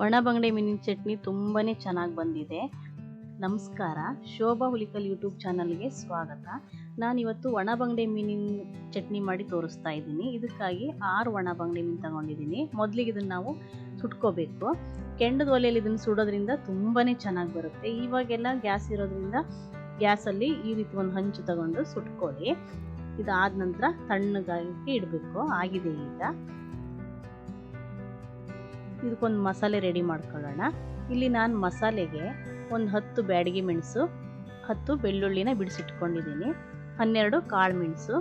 ಒಣ ಬಂಗಡೆ ಮೀನಿನ ಚಟ್ನಿ ತುಂಬಾ ಚೆನ್ನಾಗಿ ಬಂದಿದೆ. ನಮಸ್ಕಾರ. ಶೋಭಾ ಹುಲಿಕಲ್ ಯೂಟ್ಯೂಬ್ ಚಾನಲ್ಗೆ ಸ್ವಾಗತ. ನಾನಿವತ್ತು ಒಣ ಬಂಗಡೆ ಮೀನಿನ ಚಟ್ನಿ ಮಾಡಿ ತೋರಿಸ್ತಾ ಇದ್ದೀನಿ. ಇದಕ್ಕಾಗಿ ಆರು ಒಣ ಬಂಗಡೆ ಮೀನು ತಗೊಂಡಿದ್ದೀನಿ. ಮೊದಲಿಗೆ ಇದನ್ನು ನಾವು ಸುಟ್ಕೋಬೇಕು. ಕೆಂಡದ ಒಲೆಯಲ್ಲಿ ಇದನ್ನು ಸುಡೋದ್ರಿಂದ ತುಂಬಾ ಚೆನ್ನಾಗಿ ಬರುತ್ತೆ. ಇವಾಗೆಲ್ಲ ಗ್ಯಾಸ್ ಇರೋದ್ರಿಂದ ಗ್ಯಾಸಲ್ಲಿ ಈ ರೀತಿ ಒಂದು ಹಂಚು ತಗೊಂಡು ಸುಟ್ಕೊಳ್ಳಿ. ಇದಾದ ನಂತರ ತಣ್ಣಗಾಗಿ ಇಡಬೇಕು. ಆಗಿದೆ ಈಗ. ಇದಕ್ಕೊಂದು ಮಸಾಲೆ ರೆಡಿ ಮಾಡ್ಕೊಳ್ಳೋಣ. ಇಲ್ಲಿ ನಾನು ಮಸಾಲೆಗೆ ಒಂದು ಹತ್ತು ಬ್ಯಾಡಗಿ ಮೆಣಸು, ಹತ್ತು ಬೆಳ್ಳುಳ್ಳಿನ ಬಿಡಿಸಿಟ್ಕೊಂಡಿದ್ದೀನಿ. ಹನ್ನೆರಡು ಕಾಳು ಮೆಣಸು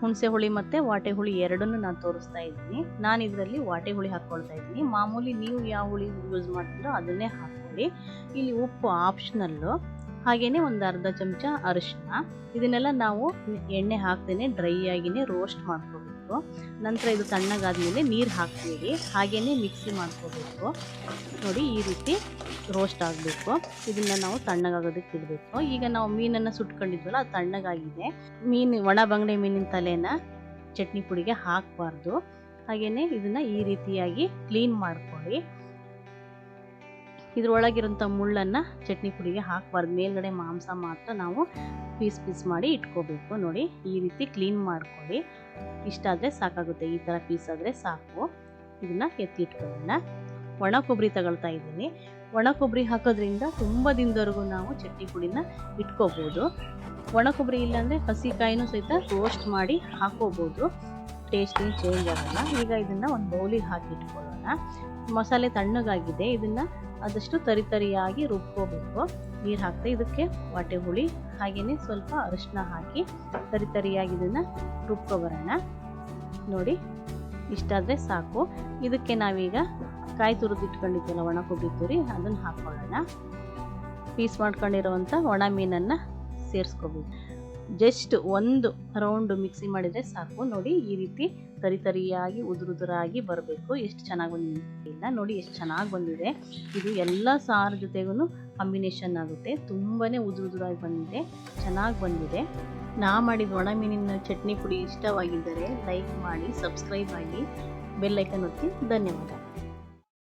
ಹುಣಸೆ ಹುಳಿ ಮತ್ತು ವಾಟೆ ಹುಳಿ ಎರಡನ್ನೂ ನಾನು ತೋರಿಸ್ತಾ ಇದ್ದೀನಿ. ನಾನು ಇದರಲ್ಲಿ ವಾಟೆ ಹುಳಿ ಹಾಕ್ಕೊಳ್ತಾ ಇದ್ದೀನಿ. ಮಾಮೂಲಿ ನೀವು ಯಾವ ಹುಳಿ ಯೂಸ್ ಮಾಡ್ತೀರೋ ಅದನ್ನೇ ಹಾಕ್ಕೊಳ್ಳಿ. ಇಲ್ಲಿ ಉಪ್ಪು ಆಪ್ಷನಲ್ಲು ಹಾಗೆಯೇ ಒಂದು ಅರ್ಧ ಚಮಚ ಅರಿಶಿನ ಇದನ್ನೆಲ್ಲ ನಾವು ಎಣ್ಣೆ ಹಾಕ್ತೇನೆ ಡ್ರೈ ಆಗಿನೇ ರೋಸ್ಟ್ ನಂತರ ಇದು ತಣ್ಣಗಾದ್ಮೇಲೆ ನೀರು ಹಾಕ್ತೀವಿ ಹಾಗೇ ಮಿಕ್ಸಿ ಮಾಡ್ಕೋಬೇಕು. ನೋಡಿ, ಈ ರೀತಿ ರೋಸ್ಟ್ ಆಗಬೇಕು. ಇದನ್ನ ನಾವು ತಣ್ಣಗಾಗೋದಕ್ಕೆ ಇಡಬೇಕು. ಈಗ ನಾವು ಮೀನನ್ನು ಸುಟ್ಕೊಂಡಿದ್ವಲ್ಲ, ಅದು ತಣ್ಣಗಾಗಿದೆ. ಮೀನು, ಒಣ ಬಂಗಡೆ ಮೀನಿನ ತಲೆನ ಚಟ್ನಿ ಪುಡಿಗೆ ಹಾಕಬಾರ್ದು. ಹಾಗೆಯೇ ಇದನ್ನು ಈ ರೀತಿಯಾಗಿ ಕ್ಲೀನ್ ಮಾಡ್ಕೊಳ್ಳಿ. ಇದ್ರೊಳಗಿರೋಂಥ ಮುಳ್ಳನ್ನು ಚಟ್ನಿ ಪುಡಿಗೆ ಹಾಕಬಾರ್ದು. ಮೇಲ್ಗಡೆ ಮಾಂಸ ಮಾತ್ರ ನಾವು ಪೀಸ್ ಪೀಸ್ ಮಾಡಿ ಇಟ್ಕೋಬೇಕು. ನೋಡಿ, ಈ ರೀತಿ ಕ್ಲೀನ್ ಮಾಡ್ಕೊಳ್ಳಿ. ಇಷ್ಟಾದರೆ ಸಾಕಾಗುತ್ತೆ. ಈ ಥರ ಪೀಸ್ ಆದರೆ ಸಾಕು. ಇದನ್ನು ಎತ್ತಿ ಇಟ್ಕೊಳ್ಳೋಣ ಒಣ ಕೊಬ್ಬರಿ ತಗೊಳ್ತಾ ಇದ್ದೀನಿ. ಒಣ ಕೊಬ್ಬರಿ ಹಾಕೋದ್ರಿಂದ ತುಂಬ ದಿನದವರೆಗೂ ನಾವು ಚಟ್ನಿ ಪುಡಿನ ಇಟ್ಕೋಬೋದು. ಒಣ ಕೊಬ್ಬರಿ ಇಲ್ಲಾಂದರೆ ಹಸಿಕಾಯಿನೂ ಸಹಿತ ರೋಸ್ಟ್ ಮಾಡಿ ಹಾಕೋಬೋದು. ಟೇಸ್ಟ್ ಏನು ಚೇಂಜ್ ಆಗಲ್ಲ ಈಗ ಇದನ್ನು ಒಂದು ಬೌಲಿಗೆ ಹಾಕಿ ಇಟ್ಕೊಳ್ಳೋಣ ಮಸಾಲೆ ತಣ್ಣಗಾಗಿದೆ. ಇದನ್ನು ಆದಷ್ಟು ತರಿ ತರಿಯಾಗಿ ರುಬ್ಕೋಬೇಕು. ನೀರು ಹಾಕ್ತಾ ಇದಕ್ಕೆ ವಾಟೆ ಹುಳಿ ಹಾಗೆಯೇ ಸ್ವಲ್ಪ ಅರಿಶಿನ ಹಾಕಿ ತರಿ ತರಿಯಾಗಿ ಇದನ್ನು ರುಬ್ಕೊಬರೋಣ ನೋಡಿ ಇಷ್ಟಾದರೆ ಸಾಕು. ಇದಕ್ಕೆ ನಾವೀಗ ಕಾಯಿ ತುರಿದು ಇಟ್ಕೊಂಡಿದ್ದೆಲ್ಲ ಒಣ ಕೊಬ್ಬರಿ ತುರಿ, ಅದನ್ನು ಹಾಕ್ಕೊಳ್ಳೋಣ. ಪೀಸ್ ಮಾಡ್ಕೊಂಡಿರುವಂಥ ಒಣ ಮೀನನ್ನು ಸೇರಿಸ್ಕೋಬೇಕು. ಜಸ್ಟ್ ಒಂದು ರೌಂಡ್ ಮಿಕ್ಸಿ ಮಾಡಿದರೆ ಸಾಕು. ನೋಡಿ, ಈ ರೀತಿ ತರಿ ತರಿಯಾಗಿ ಉದುರುದುರಾಗಿ ಬರಬೇಕು. ಎಷ್ಟು ಚೆನ್ನಾಗಿ ಬಂದಿಲ್ಲ ನೋಡಿ, ಎಷ್ಟು ಚೆನ್ನಾಗಿ ಬಂದಿದೆ. ಇದು ಎಲ್ಲ ಸಾರು ಜೊತೆಗೂ ಕಾಂಬಿನೇಷನ್ ಆಗುತ್ತೆ. ತುಂಬಾ ಉದುರುದುರಾಗಿ ಬಂದಿದೆ. ಚೆನ್ನಾಗಿ ಬಂದಿದೆ. ನಾ ಮಾಡಿದ ಒಣ ಮೀನಿನ ಚಟ್ನಿ ಪುಡಿ ಇಷ್ಟವಾಗಿದ್ದರೆ ಲೈಕ್ ಮಾಡಿ, ಸಬ್ಸ್ಕ್ರೈಬ್ ಆಗಿ ಬೆಲ್ಲೈಕನ್ ಒತ್ತಿ, ಧನ್ಯವಾದ.